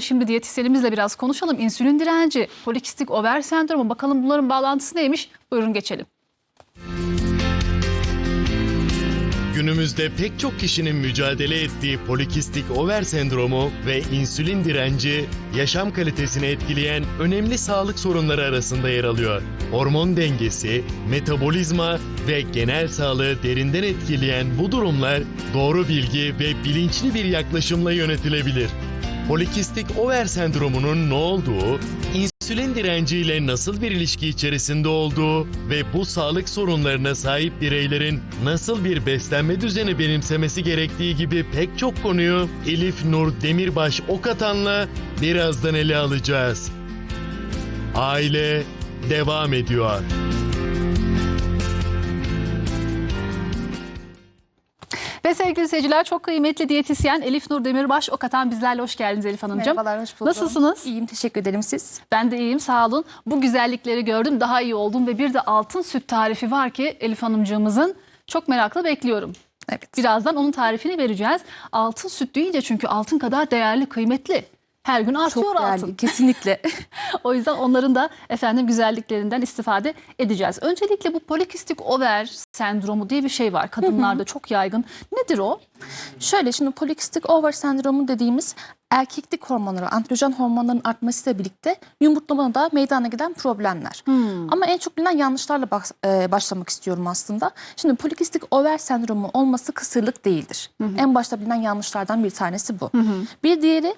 Şimdi diyetisyenimizle biraz konuşalım. İnsülin direnci, polikistik over sendromu bakalım bunların bağlantısı neymiş? Buyurun geçelim. Günümüzde pek çok kişinin mücadele ettiği polikistik over sendromu ve insülin direnci yaşam kalitesini etkileyen önemli sağlık sorunları arasında yer alıyor. Hormon dengesi, metabolizma ve genel sağlığı derinden etkileyen bu durumlar doğru bilgi ve bilinçli bir yaklaşımla yönetilebilir. Polikistik over sendromunun ne olduğu, insülin direnciyle nasıl bir ilişki içerisinde olduğu ve bu sağlık sorunlarına sahip bireylerin nasıl bir beslenme düzeni benimsemesi gerektiği gibi pek çok konuyu Elif Nur Demirbaş Okatan'la birazdan ele alacağız. Aile devam ediyor. Ve sevgili seyirciler çok kıymetli diyetisyen Elif Nur Demirbaş Okatan bizlerle hoş geldiniz Elif Hanımcığım. Merhabalar, hoş buldum. Nasılsınız? İyiyim, teşekkür ederim siz. Ben de iyiyim sağ olun. Bu güzellikleri gördüm daha iyi oldum ve bir de altın süt tarifi var ki Elif Hanımcığımızın çok merakla bekliyorum. Evet. Birazdan onun tarifini vereceğiz. Altın süt deyince çünkü altın kadar değerli, kıymetli. Her gün artıyor Çok değerli, altın. kesinlikle. O yüzden onların da efendim güzelliklerinden istifade edeceğiz. Öncelikle bu polikistik over sendromu diye bir şey var. Kadınlarda çok yaygın. Nedir o? Şöyle şimdi polikistik over sendromu dediğimiz erkeklik hormonları, androjen hormonların artmasıyla birlikte yumurtlamada da meydana gelen problemler. Ama en çok bilinen yanlışlarla bas- e, başlamak istiyorum aslında. Şimdi polikistik over sendromu olması kısırlık değildir. En başta bilinen yanlışlardan bir tanesi bu. Bir diğeri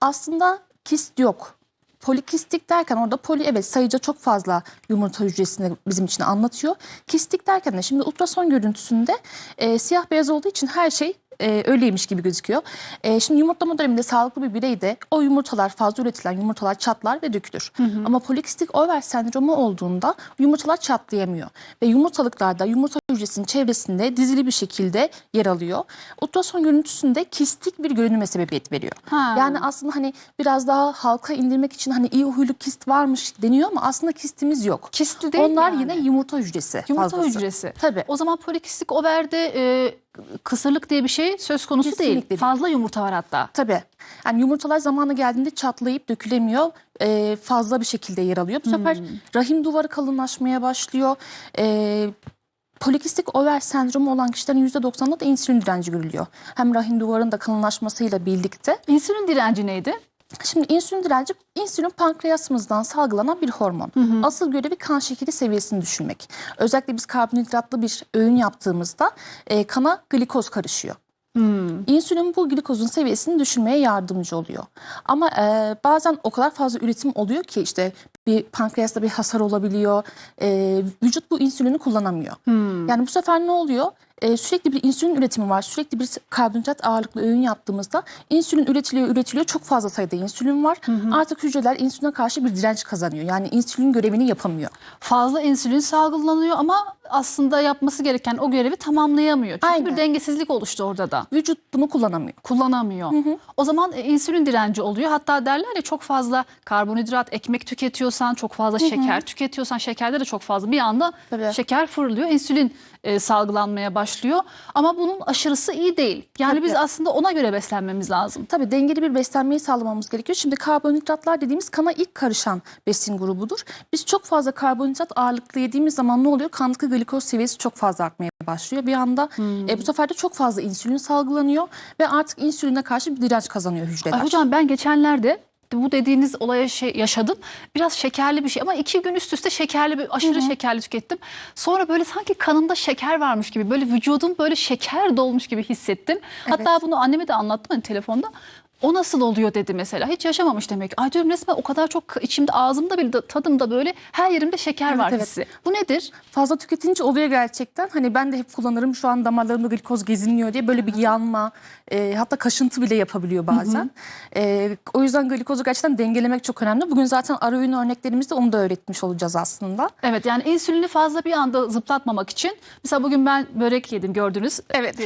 aslında kist yok. Polikistik derken orada poli evet sayıca çok fazla yumurta hücresini bizim için anlatıyor. Kistik derken de şimdi ultrason görüntüsünde e, siyah beyaz olduğu için her şey e, öyleymiş gibi gözüküyor. E, şimdi yumurtlama döneminde sağlıklı bir bireyde o yumurtalar fazla üretilen yumurtalar çatlar ve dökülür. Ama polikistik over sendromu olduğunda yumurtalar çatlayamıyor. Ve yumurtalıklarda yumurta hücresinin çevresinde dizili bir şekilde yer alıyor. Ultrason görüntüsünde kistik bir görünüme sebebiyet veriyor. Ha. Yani aslında hani biraz daha halka indirmek için hani iyi huylu kist varmış deniyor ama aslında kistimiz yok. Kistli değil Onlar yani. yine yumurta hücresi Yumurta fazlası. hücresi. Tabii. O zaman polikistik overde e, kısırlık diye bir şey söz konusu Kesinlikle değil. Fazla yumurta var hatta. Tabii. Yani yumurtalar zamanı geldiğinde çatlayıp dökülemiyor. e, fazla bir şekilde yer alıyor. Bu sefer rahim duvarı kalınlaşmaya başlıyor. E, polikistik over sendromu olan kişilerin %90'ında da insülin direnci görülüyor. Hem rahim duvarının da kalınlaşmasıyla birlikte. İnsülin direnci neydi? Şimdi insülin direnci insülin pankreasımızdan salgılanan bir hormon. Asıl görevi kan şekeri seviyesini düşürmek. Özellikle biz karbonhidratlı bir öğün yaptığımızda e, kana glikoz karışıyor. İnsülin bu glikozun seviyesini düşürmeye yardımcı oluyor. Ama e, bazen o kadar fazla üretim oluyor ki işte bir pankreasta bir hasar olabiliyor. E, vücut bu insülini kullanamıyor. Yani bu sefer ne oluyor? E, sürekli bir insülin üretimi var. Sürekli bir karbonhidrat ağırlıklı öğün yaptığımızda insülin üretiliyor, üretiliyor. Çok fazla sayıda insülin var. Artık hücreler insüline karşı bir direnç kazanıyor. Yani insülin görevini yapamıyor. Fazla insülin salgılanıyor ama aslında yapması gereken o görevi tamamlayamıyor. Çünkü Aynen. bir dengesizlik oluştu orada da. Vücut bunu kullanamıyor. kullanamıyor. O zaman e, insülin direnci oluyor. Hatta derler ya çok fazla karbonhidrat, ekmek tüketiyorsan, çok fazla şeker tüketiyorsan, şekerde de çok fazla bir anda Tabii. şeker fırlıyor. İnsülin e, salgılanmaya başlıyor. Ama bunun aşırısı iyi değil. Yani Tabii. biz aslında ona göre beslenmemiz lazım. Tabii dengeli bir beslenmeyi sağlamamız gerekiyor. Şimdi karbonhidratlar dediğimiz kana ilk karışan besin grubudur. Biz çok fazla karbonhidrat ağırlıklı yediğimiz zaman ne oluyor? Kandaki glikoz seviyesi çok fazla artmaya başlıyor. Bir anda e, bu sefer de çok fazla insülin salgılanıyor ve artık insüline karşı bir direnç kazanıyor hücreler. Ay hocam ben geçenlerde bu dediğiniz olaya şey yaşadım. Biraz şekerli bir şey ama iki gün üst üste şekerli bir aşırı şekerli tükettim. Sonra böyle sanki kanımda şeker varmış gibi böyle vücudum böyle şeker dolmuş gibi hissettim. Hatta bunu anneme de anlattım hani telefonda. O nasıl oluyor dedi mesela. Hiç yaşamamış demek. Ay diyorum resmen o kadar çok içimde ağzımda bile tadımda böyle her yerimde şeker var evet. hissi. Bu nedir? Fazla tüketince oluyor gerçekten. Hani ben de hep kullanırım şu an damarlarımda glikoz gezinliyor diye böyle bir yanma e, hatta kaşıntı bile yapabiliyor bazen. E, o yüzden glikozu gerçekten dengelemek çok önemli. Bugün zaten ara öğün örneklerimizde onu da öğretmiş olacağız aslında. Evet yani insülini fazla bir anda zıplatmamak için mesela bugün ben börek yedim gördünüz. Evet.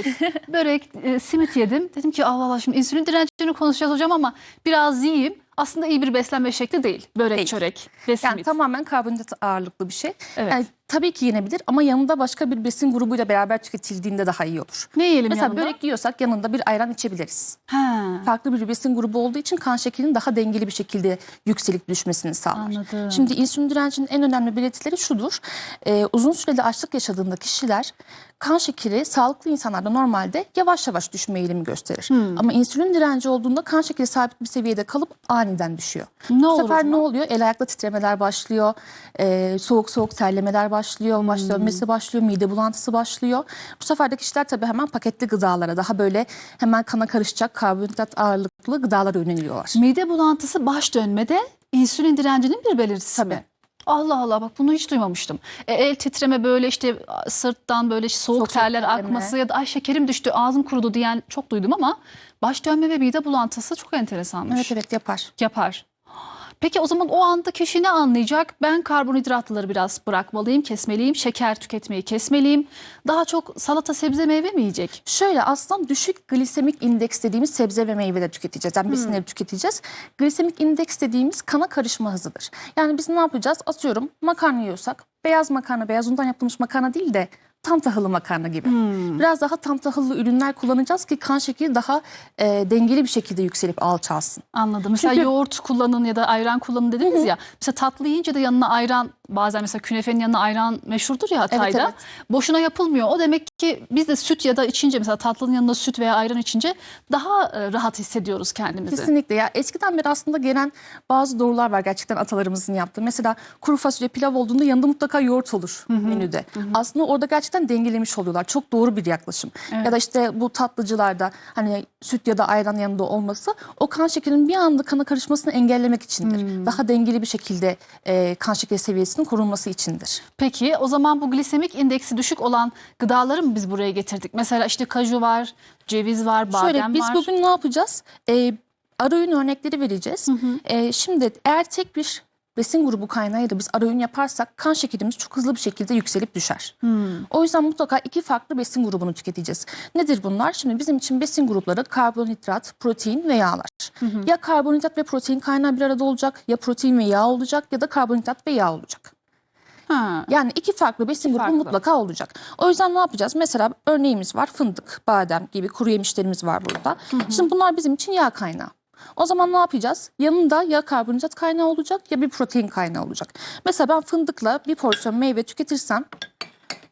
börek, e, simit yedim. Dedim ki Allah Allah şimdi insülin direncini konuşacağız hocam ama biraz yiyeyim. aslında iyi bir beslenme şekli değil. Börek, Değil. çörek ve Yani simit. tamamen karbonhidrat ağırlıklı bir şey. Evet. Yani tabii ki yenebilir ama yanında başka bir besin grubuyla beraber tüketildiğinde daha iyi olur. ne yiyelim Mesela yanında? börek yiyorsak yanında bir ayran içebiliriz. Ha, Farklı bir besin grubu olduğu için kan şekerinin daha dengeli bir şekilde yükselip düşmesini sağlar. Anladım. Şimdi insülin direncinin en önemli belirtileri şudur. Ee, uzun süreli açlık yaşadığında kişiler kan şekeri sağlıklı insanlarda normalde yavaş yavaş düşme eğilimi gösterir. Hmm. Ama insülin direnci olduğunda kan şekeri sabit bir seviyede kalıp aniden düşüyor. ne Bu sefer ne oluyor? El ayakta titremeler başlıyor, e, soğuk soğuk terlemeler başlıyor, Hmm. baş dönmesi başlıyor, mide bulantısı başlıyor. Bu sefer de kişiler tabii hemen paketli gıdalara, daha böyle hemen kana karışacak karbonhidrat ağırlıklı gıdalara yöneliyorlar. Mide bulantısı baş dönmede insülin direncinin bir belirtisi Tabii. mi? Allah Allah bak bunu hiç duymamıştım. E, el titreme böyle işte sırttan böyle soğuk, Soğuk terler terleme. akması ya da ay şekerim düştü ağzım kurudu diyen çok duydum ama baş dönme ve mide bulantısı çok enteresanmış. Evet evet yapar. Yapar. Peki o zaman o anda kişi ne anlayacak? Ben karbonhidratları biraz bırakmalıyım, kesmeliyim, şeker tüketmeyi kesmeliyim. Daha çok salata, sebze, meyve mi yiyecek? Şöyle aslında düşük glisemik indeks dediğimiz sebze ve meyveleri tüketeceğiz. Yani besinleri tüketeceğiz. Glisemik indeks dediğimiz kana karışma hızıdır. Yani biz ne yapacağız? Atıyorum makarna yiyorsak beyaz makarna, beyaz undan yapılmış makarna değil de tam tahıllı makarna gibi. Biraz daha tam tahıllı ürünler kullanacağız ki kan şekeri daha e, dengeli bir şekilde yükselip alçalsın. Anladım. Mesela Çünkü- yoğurt kullanın ya da ayran kullanın dediniz ya. Mesela tatlı yiyince de yanına ayran bazen mesela künefenin yanına ayran meşhurdur ya Hatay'da. evet. Boşuna yapılmıyor. O demek ki biz de süt ya da içince mesela tatlının yanında süt veya ayran içince daha e, rahat hissediyoruz kendimizi. Kesinlikle ya eskiden beri aslında gelen bazı doğrular var gerçekten atalarımızın yaptığı. Mesela kuru fasulye pilav olduğunda yanında mutlaka yoğurt olur menüde. Aslında orada gerçekten dengelemiş oluyorlar. Çok doğru bir yaklaşım. Evet. Ya da işte bu tatlıcılarda hani süt ya da ayran yanında olması o kan şekerinin bir anda kana karışmasını engellemek içindir. Daha dengeli bir şekilde e, kan şekeri seviyesinin korunması içindir. Peki o zaman bu glisemik indeksi düşük olan gıdaları mı biz buraya getirdik? Mesela işte kaju var, ceviz var, badem Şöyle biz var. bugün ne yapacağız? Ee, ara öğün örnekleri vereceğiz. Ee, şimdi eğer tek bir besin grubu kaynağıyla biz ara öğün yaparsak kan şekerimiz çok hızlı bir şekilde yükselip düşer. O yüzden mutlaka iki farklı besin grubunu tüketeceğiz. Nedir bunlar? Şimdi bizim için besin grupları karbonhidrat, protein ve yağlar. Ya karbonhidrat ve protein kaynağı bir arada olacak, ya protein ve yağ olacak ya da karbonhidrat ve yağ olacak. Ha. Yani iki farklı besin grubu farklı. mutlaka olacak. O yüzden ne yapacağız? Mesela örneğimiz var fındık, badem gibi kuru yemişlerimiz var burada. Şimdi bunlar bizim için yağ kaynağı. O zaman ne yapacağız? Yanında ya karbonhidrat kaynağı olacak ya bir protein kaynağı olacak. Mesela ben fındıkla bir porsiyon meyve tüketirsem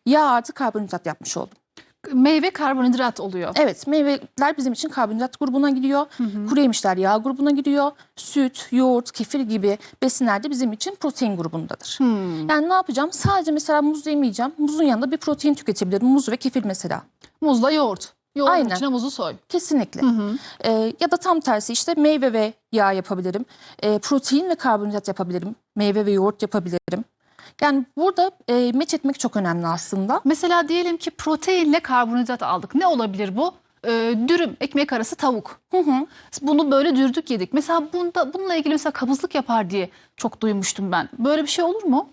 yağ artı karbonhidrat yapmış oldum. Meyve karbonhidrat oluyor. Evet meyveler bizim için karbonhidrat grubuna giriyor. Kuru yemişler yağ grubuna giriyor. Süt, yoğurt, kefir gibi besinler de bizim için protein grubundadır. Yani ne yapacağım? Sadece mesela muz yemeyeceğim. Muzun yanında bir protein tüketebilirim. Muz ve kefir mesela. Muzla yoğurt. Yoğurdun Aynen. içine muzu soy. Kesinlikle. Ee, ya da tam tersi işte meyve ve yağ yapabilirim. Ee, protein ve karbonhidrat yapabilirim. Meyve ve yoğurt yapabilirim. Yani burada e, meç etmek çok önemli aslında. Mesela diyelim ki proteinle karbonhidrat aldık. Ne olabilir bu? Ee, dürüm, ekmek arası tavuk. Hı hı. Bunu böyle dürdük yedik. Mesela bunda, bununla ilgili mesela kabızlık yapar diye çok duymuştum ben. Böyle bir şey olur mu?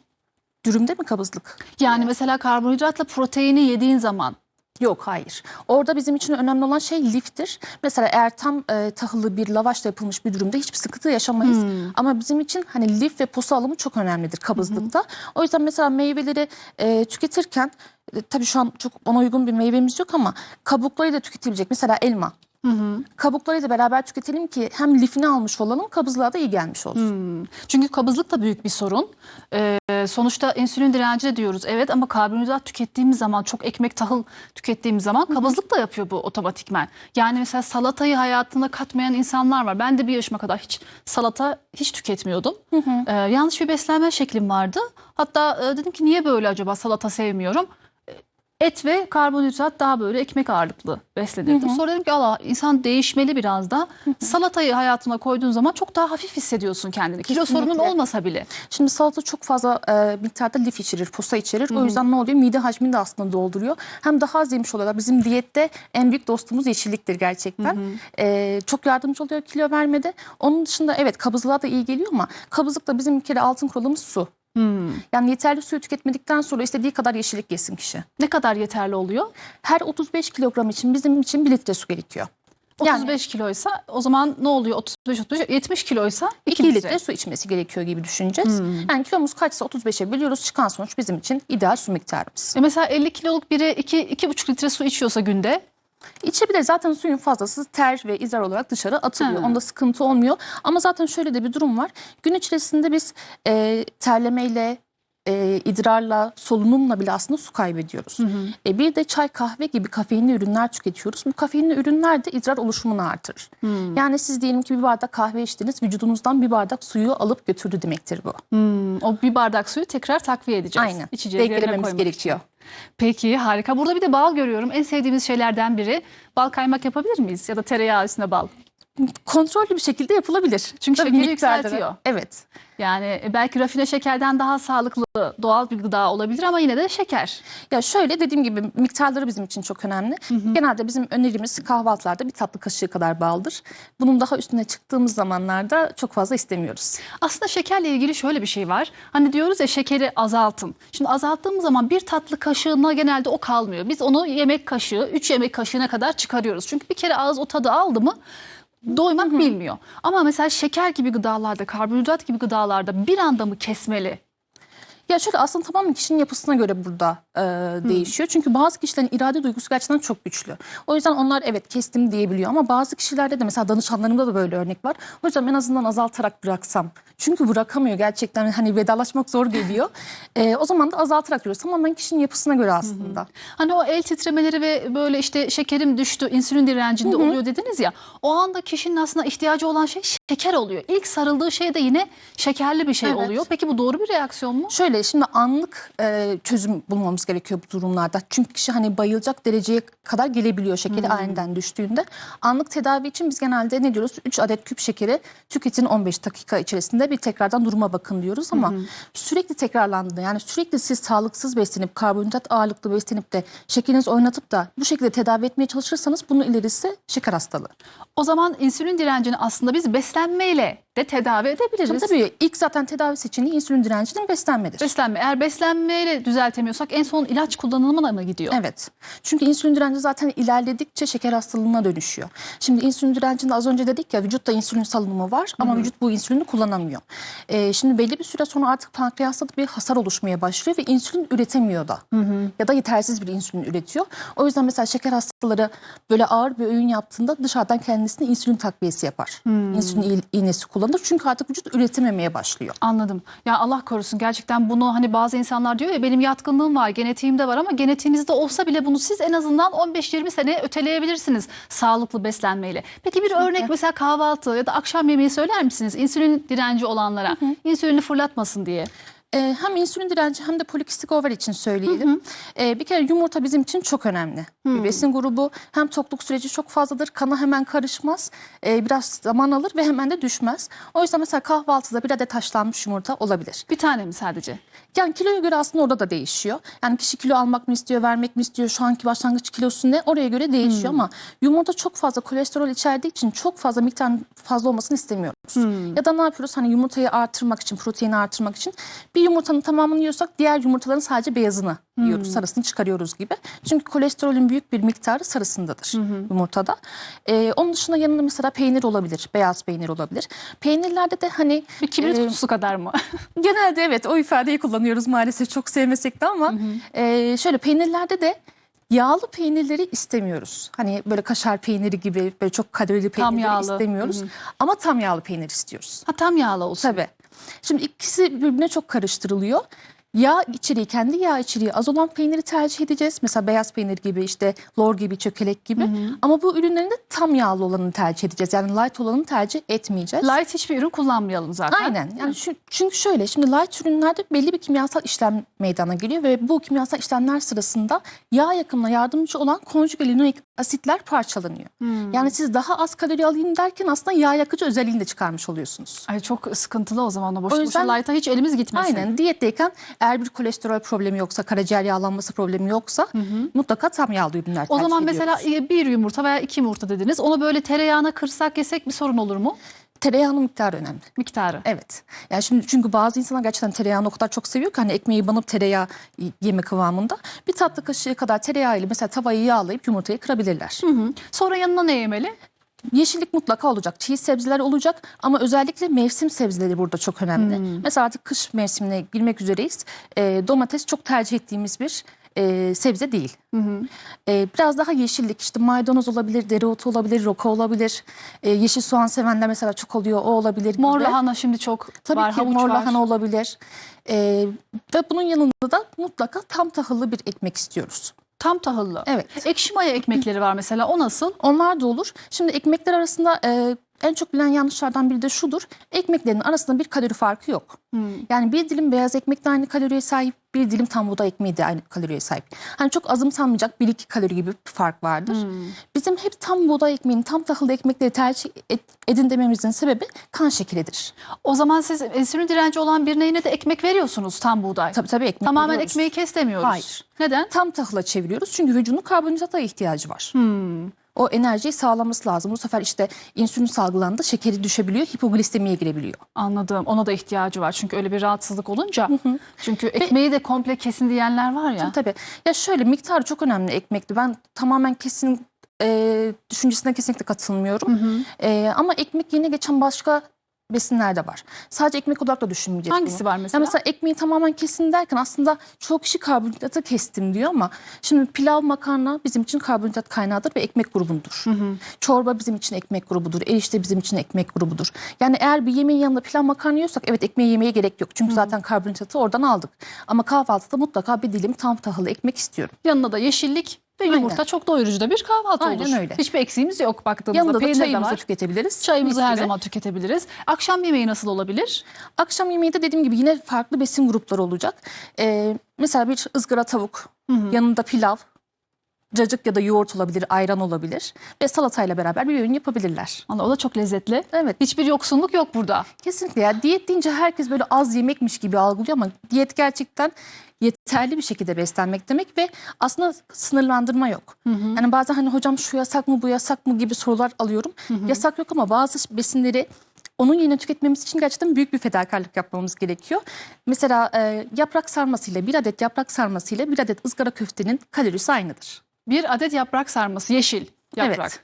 Dürümde mi kabızlık? Yani mesela karbonhidratla proteini yediğin zaman. Yok hayır. Orada bizim için önemli olan şey liftir. Mesela eğer tam e, tahıllı bir lavaşla yapılmış bir dürümde hiçbir sıkıntı yaşamayız. Ama bizim için hani lif ve posa alımı çok önemlidir kabızlıkta. O yüzden mesela meyveleri e, tüketirken e, tabii şu an çok ona uygun bir meyvemiz yok ama kabuklarıyla tüketilecek. Mesela elma. Kabuklarıyla beraber tüketelim ki hem lifini almış olalım kabızlığa da iyi gelmiş olsun. Çünkü kabızlık da büyük bir sorun. Ee, sonuçta insülin direnci de diyoruz evet ama karbonhidrat tükettiğimiz zaman çok ekmek tahıl tükettiğimiz zaman kabızlık da yapıyor bu otomatikmen. Yani mesela salatayı hayatına katmayan insanlar var. Ben de bir yaşıma kadar hiç salata hiç tüketmiyordum. Ee, yanlış bir beslenme şeklim vardı. Hatta e, dedim ki niye böyle acaba salata sevmiyorum. Et ve karbonhidrat daha böyle ekmek ağırlıklı beslenirdim. Sonra dedim ki Allah insan değişmeli biraz da. Salatayı hayatına koyduğun zaman çok daha hafif hissediyorsun kendini. Kilo sorunun Kesinlikle. olmasa bile. Şimdi salata çok fazla e, miktarda lif içerir, posa içerir. O yüzden ne oluyor? Mide hacmini de aslında dolduruyor. Hem daha az yemiş oluyorlar. Bizim diyette en büyük dostumuz yeşilliktir gerçekten. E, çok yardımcı oluyor kilo vermede. Onun dışında evet kabızlığa da iyi geliyor ama kabızlıkta bizim bir kere altın kuralımız su. Yani yeterli suyu tüketmedikten sonra istediği kadar yeşillik yesin kişi. Ne kadar yeterli oluyor? Her 35 kilogram için bizim için 1 litre su gerekiyor. Yani- 35 kiloysa o zaman ne oluyor 35 35 70 kiloysa 2 2 litre su içmesi gerekiyor gibi düşüneceğiz. Hmm. Yani kilomuz kaçsa 35'e biliyoruz. Çıkan sonuç bizim için ideal su miktarımız. E mesela 50 kiloluk biri 2 2,5 litre su içiyorsa günde İçebilir. Zaten suyun fazlası ter ve izar olarak dışarı atılıyor. Ha. Onda sıkıntı olmuyor. Ama zaten şöyle de bir durum var. Gün içerisinde biz e, terlemeyle, e, idrarla, solunumla bile aslında su kaybediyoruz. E, bir de çay, kahve gibi kafeinli ürünler tüketiyoruz. Bu kafeinli ürünler de idrar oluşumunu artırır. Yani siz diyelim ki bir bardak kahve içtiniz, vücudunuzdan bir bardak suyu alıp götürdü demektir bu. Hmm, o bir bardak suyu tekrar takviye edeceğiz. Aynen. İçeceğiz, koymak gerekiyor. Peki harika. Burada bir de bal görüyorum. En sevdiğimiz şeylerden biri. Bal kaymak yapabilir miyiz? Ya da tereyağı üstüne bal. Kontrollü bir şekilde yapılabilir. Çünkü Tabii şekeri yükseltiyor. Evet. Yani e, belki rafine şekerden daha sağlıklı doğal bir gıda olabilir ama yine de şeker. Ya şöyle dediğim gibi miktarları bizim için çok önemli. Genelde bizim önerimiz kahvaltılarda bir tatlı kaşığı kadar baldır. Bunun daha üstüne çıktığımız zamanlarda çok fazla istemiyoruz. Aslında şekerle ilgili şöyle bir şey var. Hani diyoruz ya şekeri azaltın. Şimdi azalttığımız zaman bir tatlı kaşığına genelde o kalmıyor. Biz onu yemek kaşığı, 3 yemek kaşığına kadar çıkarıyoruz. Çünkü bir kere ağız o tadı aldı mı doymak bilmiyor. Ama mesela şeker gibi gıdalarda, karbonhidrat gibi gıdalarda bir anda mı kesmeli? Ya şöyle aslında tamamen kişinin yapısına göre burada e, değişiyor. Çünkü bazı kişilerin irade duygusu gerçekten çok güçlü. O yüzden onlar evet kestim diyebiliyor ama bazı kişilerde de mesela danışanlarımda da böyle örnek var. O yüzden en azından azaltarak bıraksam. Çünkü bırakamıyor gerçekten hani vedalaşmak zor geliyor. E, o zaman da azaltarak diyoruz. Tamamen kişinin yapısına göre aslında. Hani o el titremeleri ve böyle işte şekerim düştü, insülin direncinde oluyor dediniz ya. O anda kişinin aslında ihtiyacı olan şey şeker oluyor. İlk sarıldığı şey de yine şekerli bir şey Evet. oluyor. Peki bu doğru bir reaksiyon mu? Şöyle şimdi anlık e, çözüm bulmamız gerekiyor bu durumlarda. Çünkü kişi hani bayılacak dereceye kadar gelebiliyor şekeri aniden düştüğünde. Anlık tedavi için biz genelde ne diyoruz? 3 adet küp şekeri tüketin 15 dakika içerisinde bir tekrardan duruma bakın diyoruz ama sürekli tekrarlandığında yani sürekli siz sağlıksız beslenip karbonhidrat ağırlıklı beslenip de şekerinizi oynatıp da bu şekilde tedavi etmeye çalışırsanız bunun ilerisi şeker hastalığı. O zaman insülin direncini aslında biz beslenmeyle de tedavi edebiliriz. Tabii, tabii ilk zaten tedavi seçeneği insülin direncinin beslenmedir. Beslenme. Eğer beslenmeyle düzeltemiyorsak en son ilaç kullanımına mı gidiyor? Evet. Çünkü insülin direnci zaten ilerledikçe şeker hastalığına dönüşüyor. Şimdi insülin direncinde az önce dedik ya vücutta insülin salınımı var ama vücut bu insülini kullanamıyor. Ee, şimdi belli bir süre sonra artık pankreasta bir hasar oluşmaya başlıyor ve insülin üretemiyor da. Ya da yetersiz bir insülin üretiyor. O yüzden mesela şeker hastaları böyle ağır bir öğün yaptığında dışarıdan kendisine insülin takviyesi yapar. İnsülin iğ- iğnesi kullanır. Çünkü artık vücut üretememeye başlıyor. Anladım. Ya Allah korusun gerçekten bunu hani bazı insanlar diyor ya benim yatkınlığım var, genetiğimde var ama genetiğinizde olsa bile bunu siz en azından 15-20 sene öteleyebilirsiniz sağlıklı beslenmeyle. Peki bir örnek mesela kahvaltı ya da akşam yemeği söyler misiniz insülin direnci olanlara? İnsülini fırlatmasın diye. Ee, hem insülin direnci hem de polikistik over için söyleyelim. Ee, bir kere yumurta bizim için çok önemli. Bir besin grubu hem tokluk süreci çok fazladır. Kana hemen karışmaz. Ee, biraz zaman alır ve hemen de düşmez. O yüzden mesela kahvaltıda bir adet haşlanmış yumurta olabilir. Bir tane mi sadece? Yani kiloya göre aslında orada da değişiyor. Yani kişi kilo almak mı istiyor, vermek mi istiyor, şu anki başlangıç kilosu ne oraya göre değişiyor ama yumurta çok fazla kolesterol içerdiği için çok fazla miktarın fazla olmasını istemiyoruz. Ya da ne yapıyoruz? Hani yumurtayı artırmak için, proteini artırmak için bir yumurtanın tamamını yiyorsak diğer yumurtaların sadece beyazını yiyoruz, sarısını çıkarıyoruz gibi. Çünkü kolesterolün büyük bir miktarı sarısındadır yumurtada. Ee, onun dışında yanında mesela peynir olabilir, beyaz peynir olabilir. Peynirlerde de hani Bir kibrit e, kutusu kadar mı? Genelde evet o ifadeyi kullanıyoruz maalesef çok sevmesek de ama e, şöyle peynirlerde de yağlı peynirleri istemiyoruz. Hani böyle kaşar peyniri gibi böyle çok kalorili peynirleri yağlı. istemiyoruz. Ama tam yağlı peynir istiyoruz. ha tam yağlı olsun. Tabii. Şimdi ikisi birbirine çok karıştırılıyor. Yağ içeriği, kendi yağ içeriği az olan peyniri tercih edeceğiz. Mesela beyaz peynir gibi işte lor gibi, çökelek gibi. Ama bu ürünlerin de tam yağlı olanını tercih edeceğiz. Yani light olanı tercih etmeyeceğiz. Light hiçbir ürün kullanmayalım zaten. Aynen. Yani şu, çünkü şöyle şimdi light ürünlerde belli bir kimyasal işlem meydana geliyor ve bu kimyasal işlemler sırasında yağ yakımına yardımcı olan konjüge linoik asitler parçalanıyor. Yani siz daha az kalori alayım derken aslında yağ yakıcı özelliğini de çıkarmış oluyorsunuz. Ay çok sıkıntılı o zaman o boş O yüzden- light'a hiç elimiz gitmesin. Aynen diyetteyken eğer bir kolesterol problemi yoksa, karaciğer yağlanması problemi yoksa mutlaka tam yağlı ürünler O zaman ediyoruz. mesela bir yumurta veya iki yumurta dediniz. Onu böyle tereyağına kırsak yesek bir sorun olur mu? tereyağının miktarı önemli. Miktarı. Evet. Yani şimdi çünkü bazı insanlar gerçekten tereyağını o kadar çok seviyor ki hani ekmeği banıp tereyağı yeme kıvamında. Bir tatlı kaşığı kadar tereyağıyla mesela tavayı yağlayıp yumurtayı kırabilirler. Hı hı. Sonra yanına ne yemeli? Yeşillik mutlaka olacak. Çiğ sebzeler olacak ama özellikle mevsim sebzeleri burada çok önemli. Mesela artık kış mevsimine girmek üzereyiz. Ee, domates çok tercih ettiğimiz bir e, sebze değil. Ee, biraz daha yeşillik işte maydanoz olabilir, dereotu olabilir, roka olabilir. Ee, yeşil soğan sevenler mesela çok oluyor o olabilir. Mor gibi. lahana şimdi çok Tabii var, ki havuç mor var. lahana olabilir. Ee, ve bunun yanında da mutlaka tam tahıllı bir ekmek istiyoruz. Tam tahıllı. Evet. Ekşi maya ekmekleri var mesela. O nasıl? Onlar da olur. Şimdi ekmekler arasında e, en çok bilinen yanlışlardan biri de şudur. Ekmeklerin arasında bir kalori farkı yok. Yani bir dilim beyaz ekmek de aynı kaloriye sahip, bir dilim tam buğday ekmeği de aynı kaloriye sahip. Hani çok azımsanmayacak 1-2 kalori gibi bir fark vardır. Bizim hep tam buğday ekmeğini, tam tahıllı ekmekleri tercih edin dememizin sebebi kan şekeridir. O zaman siz insülin direnci olan birine yine de ekmek veriyorsunuz tam buğday. Tabii tabii ekmek Tamamen veriyoruz. ekmeği kes demiyoruz. Hayır. Neden? Tam tahıla çeviriyoruz çünkü vücudun karbonhidrata ihtiyacı var. Hmm. O enerjiyi sağlaması lazım. Bu sefer işte insülin salgılandı, şekeri düşebiliyor, hipoglisemiye girebiliyor. Anladım. Ona da ihtiyacı var. Çünkü öyle bir rahatsızlık olunca. Çünkü ekmeği de komple kesin diyenler var ya. Tabii. Ya şöyle miktarı çok önemli ekmekte. Ben tamamen kesin e, düşüncesine kesinlikle katılmıyorum. E, ama ekmek yerine geçen başka besinler de var. Sadece ekmek olarak da düşünmeyeceğiz Hangisi bunu. var Ya mesela? mesela ekmeği tamamen kesin derken aslında çoğu kişi karbonhidratı kestim diyor ama şimdi pilav makarna bizim için karbonhidrat kaynağıdır ve ekmek grubundur. Çorba bizim için ekmek grubudur. Erişte bizim için ekmek grubudur. Yani eğer bir yemeğin yanında pilav makarna yiyorsak evet ekmeği yemeye gerek yok. Çünkü zaten karbonhidratı oradan aldık. Ama kahvaltıda mutlaka bir dilim tam tahıllı ekmek istiyorum. Yanına da yeşillik ve yumurta Aynen. çok doyurucu da bir kahvaltı Aynen olur. öyle. Hiçbir eksiğimiz yok baktığımızda. Yanında da Peynir de çayımızı var. tüketebiliriz. Çayımızı Mis her gibi. zaman tüketebiliriz. Akşam yemeği nasıl olabilir? Akşam yemeği de dediğim gibi yine farklı besin grupları olacak. Ee, mesela bir ızgara tavuk, yanında pilav, cacık ya da yoğurt olabilir, ayran olabilir ve salatayla beraber bir öğün yapabilirler. Vallahi o da çok lezzetli. Evet. Hiçbir yoksunluk yok burada. Kesinlikle ya diyet deyince herkes böyle az yemekmiş gibi algılıyor ama diyet gerçekten yeterli bir şekilde beslenmek demek ve aslında sınırlandırma yok. Yani bazen hani hocam şu yasak mı bu yasak mı gibi sorular alıyorum. Yasak yok ama bazı besinleri onun yerine tüketmemiz için gerçekten büyük bir fedakarlık yapmamız gerekiyor. Mesela e, yaprak sarmasıyla bir adet yaprak sarmasıyla bir adet ızgara köftenin kalorisi aynıdır. Bir adet yaprak sarması yeşil yaprak. Evet.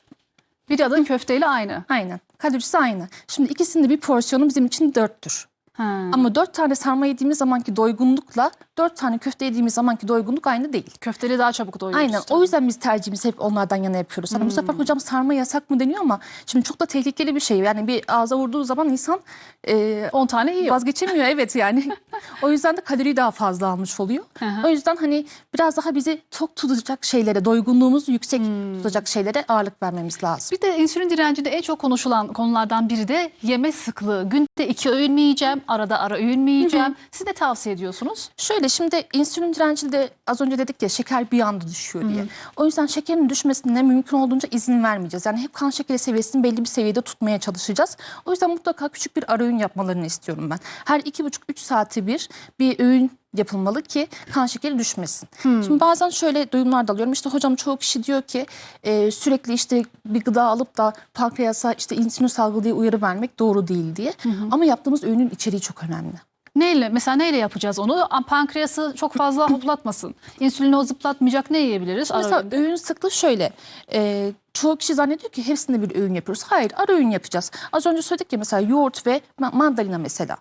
Bir adet köfteyle aynı. Aynen. Kalorisi aynı. Şimdi ikisinin de bir porsiyonu bizim için dörttür. Ha. Ama dört tane sarma yediğimiz zamanki doygunlukla dört tane köfte yediğimiz zamanki doygunluk aynı değil. Köfteli daha çabuk doyuyoruz. Aynen. O yüzden biz tercihimizi hep onlardan yana yapıyoruz. Hani bu sefer hocam sarma yasak mı deniyor ama şimdi çok da tehlikeli bir şey. Yani bir ağza vurduğu zaman insan e, 10 tane yiyor. vazgeçemiyor. evet yani. o yüzden de kaloriyi daha fazla almış oluyor. O yüzden hani biraz daha bizi tok tutacak şeylere, doygunluğumuzu yüksek tutacak şeylere ağırlık vermemiz lazım. Bir de insülin direncinde en çok konuşulan konulardan biri de yeme sıklığı. Günde iki öğün mü yiyeceğim, arada ara öğün mü yiyeceğim? Siz ne tavsiye ediyorsunuz? Şöyle şimdi insülin direnci de az önce dedik ya şeker bir anda düşüyor diye. O yüzden şekerin düşmesine mümkün olduğunca izin vermeyeceğiz. Yani hep kan şekeri seviyesini belli bir seviyede tutmaya çalışacağız. O yüzden mutlaka küçük bir ara öğün yapmalarını istiyorum ben. Her iki buçuk üç saati bir bir öğün yapılmalı ki kan şekeri düşmesin. Şimdi bazen şöyle duyumlar da alıyorum. İşte hocam çoğu kişi diyor ki e, sürekli işte bir gıda alıp da pankreasa işte insülin salgı diye uyarı vermek doğru değil diye. Ama yaptığımız öğünün içeriği çok önemli. Neyle? Mesela neyle yapacağız onu? Pankreası çok fazla hoplatmasın. İnsülini o zıplatmayacak ne yiyebiliriz? Mesela öğün sıklığı şöyle. E, çoğu kişi zannediyor ki hepsinde bir öğün yapıyoruz. Hayır ara öğün yapacağız. Az önce söyledik ya mesela yoğurt ve ma- mandalina mesela.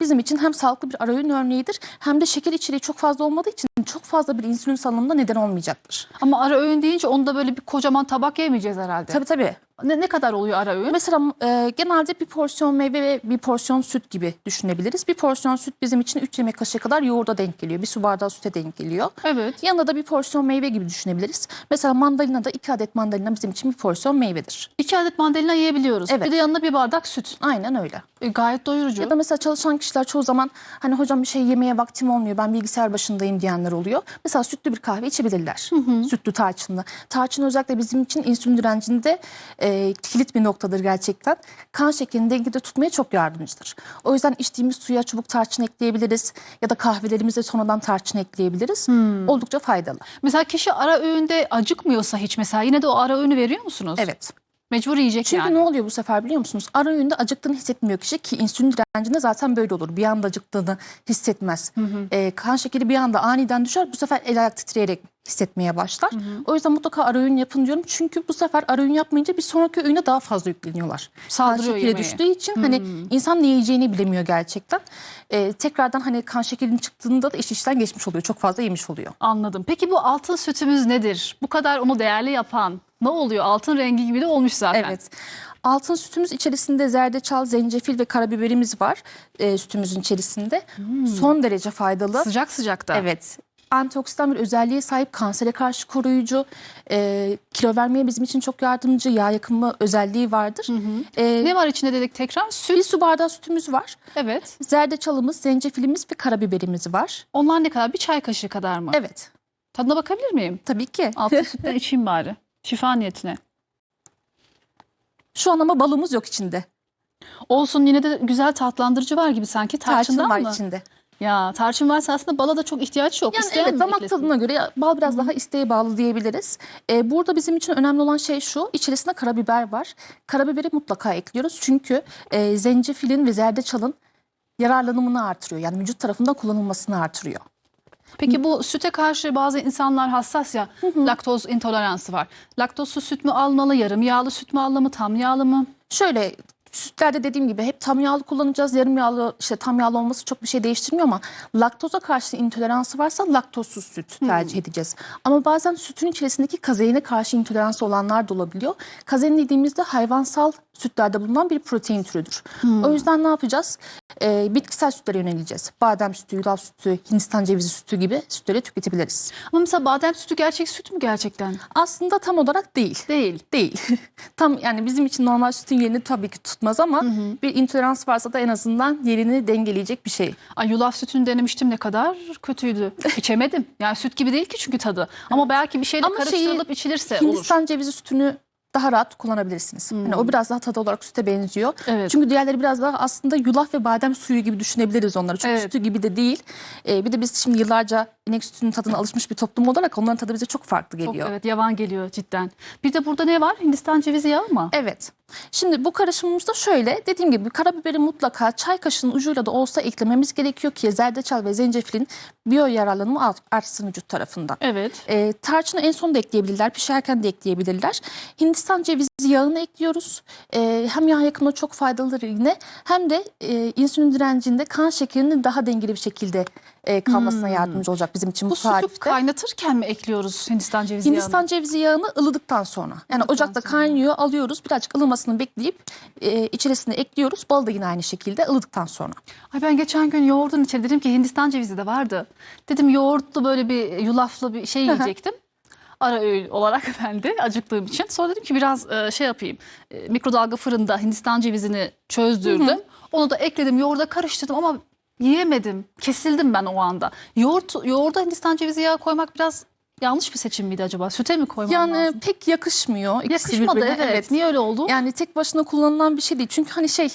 Bizim için hem sağlıklı bir ara öğün örneğidir hem de şeker içeriği çok fazla olmadığı için çok fazla bir insülin salınımına neden olmayacaktır. Ama ara öğün deyince onda böyle bir kocaman tabak yemeyeceğiz herhalde. Tabii tabii. Ne, ne kadar oluyor ara öğün? Mesela e, genelde bir porsiyon meyve ve bir porsiyon süt gibi düşünebiliriz. Bir porsiyon süt bizim için 3 yemek kaşığı kadar yoğurda denk geliyor. Bir su bardağı süte denk geliyor. Evet. Yanında da bir porsiyon meyve gibi düşünebiliriz. Mesela mandalina da 2 adet mandalina bizim için bir porsiyon meyvedir. İki adet mandalina yiyebiliyoruz. Evet. Bir de yanına bir bardak süt. Aynen öyle. E, gayet doyurucu. Ya da mesela çalışan kişiler çoğu zaman hani hocam bir şey yemeye vaktim olmuyor ben bilgisayar başındayım diyenler oluyor. Mesela sütlü bir kahve içebilirler. Sütlü tarçınlı. Tarçın özellikle bizim için insülin direncinde e, kilit bir noktadır gerçekten. Kan şekerini dengede tutmaya çok yardımcıdır. O yüzden içtiğimiz suya çubuk tarçın ekleyebiliriz ya da kahvelerimize sonradan tarçın ekleyebiliriz. Oldukça faydalı. Mesela kişi ara öğünde acıkmıyorsa hiç mesela yine de o ara öğünü veriyor musunuz? Evet. Mecbur yiyecek Çünkü yani. ne oluyor bu sefer biliyor musunuz? Ara öğünde acıktığını hissetmiyor kişi ki insülin direncinde zaten böyle olur. Bir anda acıktığını hissetmez. Ee, kan şekeri bir anda aniden düşer. Bu sefer el ayak titreyerek hissetmeye başlar. O yüzden mutlaka ara öğün yapın diyorum. Çünkü bu sefer ara öğün yapmayınca bir sonraki öğüne daha fazla yükleniyorlar. Saldırıyor kan şekeri düştüğü için hani insan ne yiyeceğini bilemiyor gerçekten. Ee, tekrardan hani kan şekerinin çıktığında da iş işten geçmiş oluyor. Çok fazla yemiş oluyor. Anladım. Peki bu altın sütümüz nedir? Bu kadar onu değerli yapan ne oluyor? Altın rengi gibi de olmuş zaten. Evet. Altın sütümüz içerisinde zerdeçal, zencefil ve karabiberimiz var e, sütümüzün içerisinde. Son derece faydalı. Sıcak sıcak da. Evet. Antioksidan bir özelliğe sahip, kansere karşı koruyucu, e, kilo vermeye bizim için çok yardımcı, yağ yakımı özelliği vardır. E, Ne var içinde dedik tekrar? Süt. bir su bardağı sütümüz var. Evet. Zerdeçalımız, zencefilimiz ve karabiberimiz var. Onlar ne kadar? Bir çay kaşığı kadar mı? Evet, Tadına bakabilir miyim? tabii ki. Altın sütten içeyim bari. Şifa niyetine. Şu an ama balımız yok içinde. Olsun yine de güzel tatlandırıcı var gibi sanki. Tarçın var mı? içinde. Ya tarçın varsa aslında bala da çok ihtiyaç yok. Yani İsteyen evet mi damak eklesin? tadına göre bal biraz daha isteğe bağlı diyebiliriz. Ee, burada bizim için önemli olan şey şu. içerisinde karabiber var. Karabiberi mutlaka ekliyoruz. Çünkü e, zencefilin ve zerdeçalın yararlanımını artırıyor. Yani vücut tarafından kullanılmasını artırıyor. Peki bu süte karşı bazı insanlar hassas ya. Laktoz intoleransı var. Laktozsuz süt mü almalı? Yarım yağlı süt mü almalı? Tam yağlı mı? Şöyle sütlerde dediğim gibi hep tam yağlı kullanacağız. Yarım yağlı işte tam yağlı olması çok bir şey değiştirmiyor ama laktoza karşı intoleransı varsa laktozsuz süt tercih edeceğiz. Ama bazen sütün içerisindeki kazeine karşı intoleransı olanlar da olabiliyor. Kazein dediğimizde hayvansal sütlerde bulunan bir protein türüdür. O yüzden ne yapacağız? Ee, bitkisel sütlere yöneleceğiz. Badem sütü, yulaf sütü, Hindistan cevizi sütü gibi sütleri tüketebiliriz. Ama mesela badem sütü gerçek süt mü gerçekten? Aslında tam olarak değil. Değil. Değil. Tam yani bizim için normal sütün yerini tabii ki tutmaz ama bir intolerans varsa da en azından yerini dengeleyecek bir şey. Ay yulaf sütünü denemiştim ne kadar kötüydü. İçemedim. Yani süt gibi değil ki çünkü tadı. Ama belki bir şeyle Ama şeyi- karıştırılıp içilirse olur. Hindistan cevizi sütünü daha rahat kullanabilirsiniz. Yani o biraz daha tadı olarak süte benziyor. Evet. Çünkü diğerleri biraz daha aslında yulaf ve badem suyu gibi düşünebiliriz onları. Çünkü Evet. sütü gibi de değil. Ee, bir de biz şimdi yıllarca inek sütünün tadına alışmış bir toplum olarak onların tadı bize çok farklı Çok, geliyor. evet yavan geliyor cidden. Bir de burada ne var? Hindistan cevizi yağı mı? Evet. Şimdi bu karışımımızda şöyle dediğim gibi karabiberi mutlaka çay kaşığının ucuyla da olsa eklememiz gerekiyor ki zerdeçal ve zencefilin biyo yararlanımı art- artsın vücut tarafından. Evet. E, tarçını en son da ekleyebilirler, pişerken de ekleyebilirler. Hindistan cevizi yağını ekliyoruz. E, hem yağ yakımına çok faydalıdır yine hem de e, insülin direncinde kan şekerinin daha dengeli bir şekilde e, kalmasına yardımcı olacak bizim için bu, Bu sütü tarifte. kaynatırken mi ekliyoruz Hindistan cevizi Hindistan yağını? cevizi yağını ılıdıktan sonra. Yani ocakta sonra. kaynıyor, alıyoruz. Birazcık ılımasını bekleyip e, içerisine ekliyoruz. Bal da yine aynı şekilde ılıdıktan sonra. Ay ben geçen gün yoğurdun içeri dedim ki Hindistan cevizi de vardı. Dedim yoğurtlu böyle bir yulaflı bir şey yiyecektim. Ara öğün olarak ben de acıktığım için. Sonra dedim ki biraz e, şey yapayım. E, mikrodalga fırında Hindistan cevizini çözdürdüm. Onu da ekledim yoğurda karıştırdım ama yiyemedim. Kesildim ben o anda. Yoğurt, yoğurda Hindistan cevizi yağı koymak biraz yanlış bir seçim miydi acaba? Süte mi koymam Yani lazım? pek yakışmıyor. İkisi Yakışmadı birbirine. evet. Niye öyle oldu? Yani tek başına kullanılan bir şey değil. Çünkü hani şey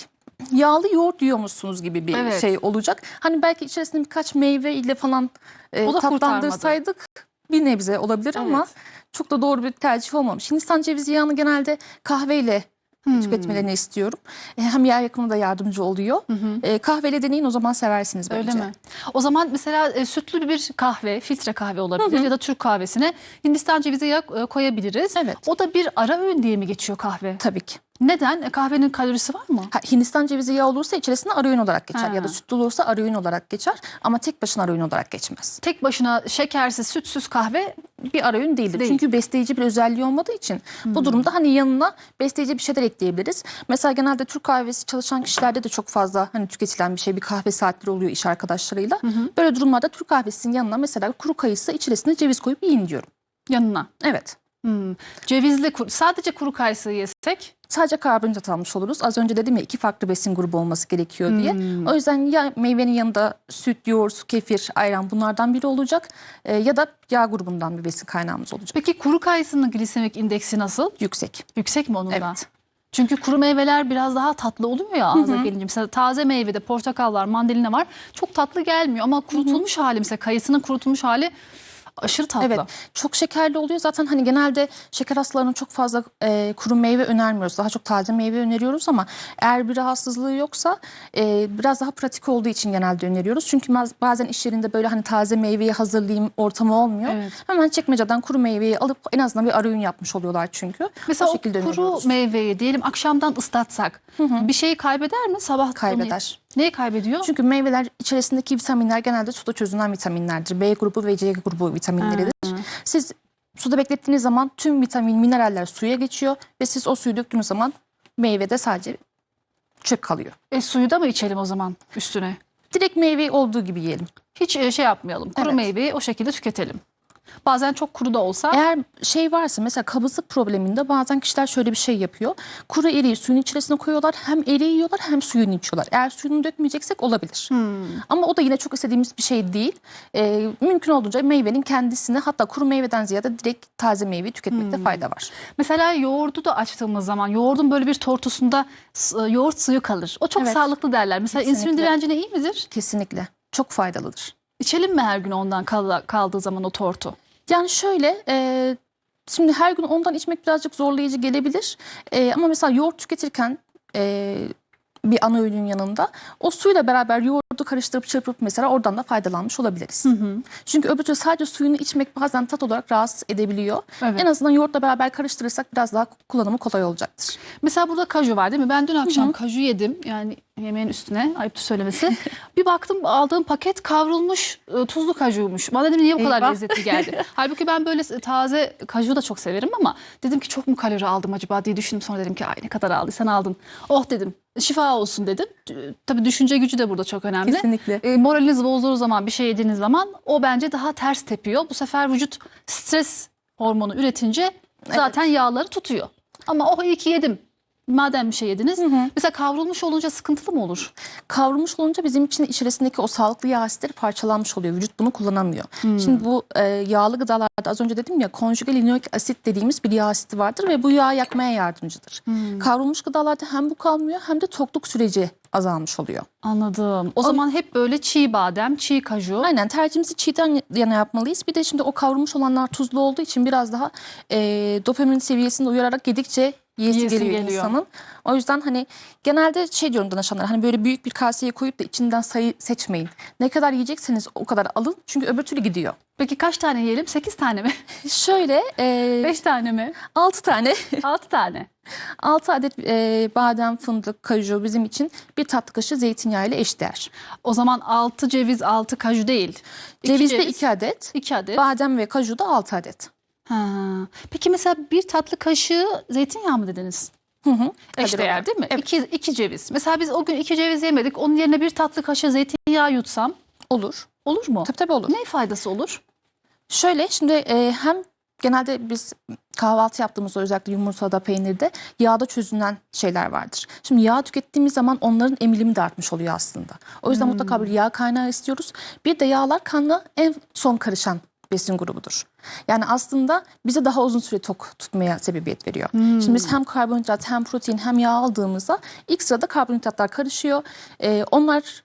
yağlı yoğurt yiyormuşsunuz gibi bir Evet. şey olacak. Hani belki içerisinde birkaç meyve ile falan e, tatlandırsaydık bir nebze olabilir ama Evet. çok da doğru bir tercih olmamış. Hindistan cevizi yağını genelde kahveyle Hmm. tüketmelerini istiyorum. E, hem yağ yakımına da yardımcı oluyor. E, kahveyle deneyin o zaman seversiniz bence. Öyle mi? O zaman mesela e, sütlü bir kahve, filtre kahve olabilir ya da Türk kahvesine Hindistan cevizi yağı e, koyabiliriz. Evet. O da bir ara öğün diye mi geçiyor kahve? Tabii ki. Neden? E, kahvenin kalorisi var mı? Ha, Hindistan cevizi yağı olursa içerisinde arayün olarak geçer Ha. ya da sütlü olursa arayün olarak geçer ama tek başına arayün olarak geçmez. Tek başına şekersiz, sütsüz kahve bir arayün değildir. Değil. Hmm. Çünkü besleyici bir özelliği olmadığı için bu durumda hani yanına besleyici bir şeyler ekleyebiliriz. Mesela genelde Türk kahvesi çalışan kişilerde de çok fazla hani tüketilen bir şey bir kahve saatleri oluyor iş arkadaşlarıyla. Böyle durumlarda Türk kahvesinin yanına mesela kuru kayısı içerisine ceviz koyup yiyin diyorum. yanına. Evet. Hmm. Cevizli, kuru- sadece kuru kayısı yesek Sadece karbonhidrat almış oluruz. Az önce dedim ya iki farklı besin grubu olması gerekiyor diye. Hmm. O yüzden ya meyvenin yanında süt, yoğurt, su, kefir, ayran bunlardan biri olacak. e, ya da yağ grubundan bir besin kaynağımız olacak. Peki kuru kayısının glisemik indeksi nasıl? Yüksek. Yüksek mi onun da? Evet. Çünkü kuru meyveler biraz daha tatlı oluyor ya ağza gelince. Mesela taze meyvede portakal var, mandalina var. Çok tatlı gelmiyor ama kurutulmuş hali mesela kayısının kurutulmuş hali Aşırı tatlı. Evet, çok şekerli oluyor. Zaten hani genelde şeker hastalarına çok fazla e, kuru meyve önermiyoruz. Daha çok taze meyve öneriyoruz ama eğer bir rahatsızlığı yoksa e, biraz daha pratik olduğu için genelde öneriyoruz. Çünkü baz- bazen iş yerinde böyle hani taze meyveyi hazırlayayım ortamı olmuyor. Evet. Hemen çekmeceden kuru meyveyi alıp en azından bir arayün yapmış oluyorlar çünkü. Mesela o o, kuru öneriyoruz. meyveyi diyelim akşamdan ıslatsak bir şeyi kaybeder mi? Sabah Kaybeder. Neyi kaybediyor? Çünkü meyveler içerisindeki vitaminler genelde suda çözünen vitaminlerdir. B grubu ve C grubu vitaminleridir. Siz suda beklettiğiniz zaman tüm vitamin, mineraller suya geçiyor ve siz o suyu döktüğünüz zaman meyvede sadece çöp kalıyor. E, suyu da mı içelim o zaman üstüne? Direkt meyve olduğu gibi yiyelim. Hiç e, şey yapmayalım. Kuru Evet. meyveyi o şekilde tüketelim. Bazen çok kuru da olsa Eğer şey varsa mesela kabızlık probleminde bazen kişiler şöyle bir şey yapıyor. Kuru eriği suyun içerisine koyuyorlar. Hem eriği yiyorlar hem suyunu içiyorlar. Eğer suyunu dökmeyeceksek olabilir. Hmm. Ama o da yine çok istediğimiz bir şey değil. Ee, mümkün olduğunca meyvenin kendisini hatta kuru meyveden ziyade direkt taze meyveyi tüketmekte Hmm. fayda var. Mesela yoğurdu da açtığımız zaman yoğurdun böyle bir tortusunda e, yoğurt suyu kalır. O çok Evet. sağlıklı derler. Mesela insülin Kesinlikle. direncine iyi midir? Kesinlikle. Çok faydalıdır. İçelim mi her gün ondan kal- kaldığı zaman o tortu? Yani şöyle e, şimdi her gün ondan içmek birazcık zorlayıcı gelebilir. E, ama mesela yoğurt tüketirken e, bir ana öğünün yanında o suyla beraber yoğurdu karıştırıp çırpıp mesela oradan da faydalanmış olabiliriz. Çünkü öbür türlü sadece suyunu içmek bazen tat olarak rahatsız edebiliyor. Evet. En azından yoğurtla beraber karıştırırsak biraz daha kullanımı kolay olacaktır. Mesela burada kaju var değil mi? Ben dün akşam kaju yedim. Yani yemeğin üstüne ayıptır söylemesi. bir baktım aldığım paket kavrulmuş e, tuzlu kajuymuş. Bana dedim niye bu kadar Eyvah. lezzetli geldi. Halbuki ben böyle taze kaju da çok severim ama dedim ki çok mu kalori aldım acaba diye düşündüm. Sonra dedim ki ay ne kadar aldıysan aldın. Oh dedim şifa olsun dedim. Tabii düşünce gücü de burada çok önemli. Kesinlikle. E, moraliniz bozduğu zaman bir şey yediğiniz zaman o bence daha ters tepiyor. Bu sefer vücut stres hormonu üretince zaten yağları tutuyor. Ama oh iyi ki yedim. Madem bir şey yediniz. Mesela kavrulmuş olunca sıkıntılı mı olur? Kavrulmuş olunca bizim için içerisindeki o sağlıklı yağ asitleri parçalanmış oluyor. Vücut bunu kullanamıyor. Şimdi bu e, yağlı gıdalarda az önce dedim ya konjüge linoik asit dediğimiz bir yağ asiti vardır ve bu yağı yakmaya yardımcıdır. Kavrulmuş gıdalarda hem bu kalmıyor hem de tokluk süreci azalmış oluyor. Anladım. O zaman hep böyle çiğ badem, çiğ kaju. Aynen tercihimizi çiğden yana yapmalıyız. Bir de şimdi o kavrulmuş olanlar tuzlu olduğu için biraz daha e, dopamin seviyesinde uyararak yedikçe yiyesi Yiyesi geliyor, geliyor. insanın. O yüzden hani genelde şey diyorum danışanlara hani böyle büyük bir kaseye koyup da içinden sayı seçmeyin. Ne kadar yiyecekseniz o kadar alın. Çünkü öbür türlü gidiyor. Peki kaç tane yiyelim? 8 tane mi? Şöyle e, 5 tane mi? 6 tane 6 tane. 6 adet e, badem, fındık, kaju bizim için bir tatlı kaşığı zeytinyağı ile eşdeğer. O zaman 6 ceviz, 6 kaju değil. Cevizde ceviz, 2 adet, 2 adet. badem ve kaju da 6 adet. Ha. Peki mesela bir tatlı kaşığı zeytinyağı mı dediniz? Hı hı. Eşdeğer değil mi? Evet. İki, iki ceviz. Mesela biz o gün iki ceviz yemedik. Onun yerine bir tatlı kaşığı zeytinyağı yutsam Olur. olur mu? Tabii tabii olur. Ne faydası olur? Şöyle şimdi e, hem genelde biz kahvaltı yaptığımızda özellikle yumurtada, peynirde yağda çözünen şeyler vardır. Şimdi yağ tükettiğimiz zaman onların emilimi de artmış oluyor aslında. O yüzden mutlaka bir yağ kaynağı istiyoruz. Bir de yağlar kanla en son karışan besin grubudur. Yani aslında bize daha uzun süre tok tutmaya sebebiyet veriyor. Şimdi biz hem karbonhidrat hem protein hem yağ aldığımızda ilk sırada karbonhidratlar karışıyor. E, onlar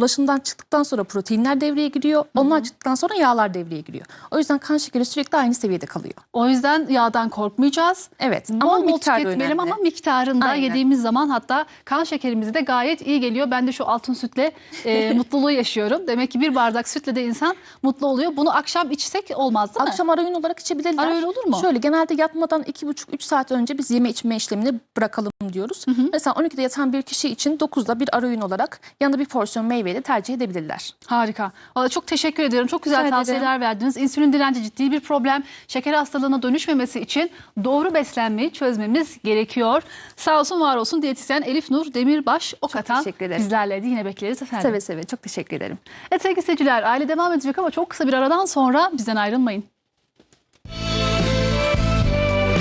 dolaşımdan çıktıktan sonra proteinler devreye giriyor. Onlar çıktıktan sonra yağlar devreye giriyor. O yüzden kan şekeri sürekli aynı seviyede kalıyor. O yüzden yağdan korkmayacağız. Evet Bol ama bol miktar tüketmeyelim önemli. ama miktarında Aynen. yediğimiz zaman hatta kan şekerimiz de gayet iyi geliyor. Ben de şu altın sütle e, mutluluğu yaşıyorum. Demek ki bir bardak sütle de insan mutlu oluyor. Bunu akşam içsek olmaz değil mi? Akşam ara öğün olarak içebilirler. Ara öğün olur mu? Şöyle genelde yatmadan 2,5-3 saat önce biz yeme içme işlemini bırakalım diyoruz. Mesela 12'de yatan bir kişi için 9'da bir ara öğün olarak yanında bir porsiyon meyveyle tercih edebilirler. Harika. Valla çok teşekkür ediyorum. Çok güzel Rica ederim. tavsiyeler verdiniz. İnsülin direnci ciddi bir problem. Şeker hastalığına dönüşmemesi için doğru beslenmeyi çözmemiz gerekiyor. Sağ olsun var olsun diyetisyen Elif Nur Demirbaş Okatan teşekkür ederim. bizlerleydi. Yine bekleriz efendim. Seve seve çok teşekkür ederim. Evet sevgili seyirciler aile devam edecek ama çok kısa bir aradan sonra bizden ayrılmayın.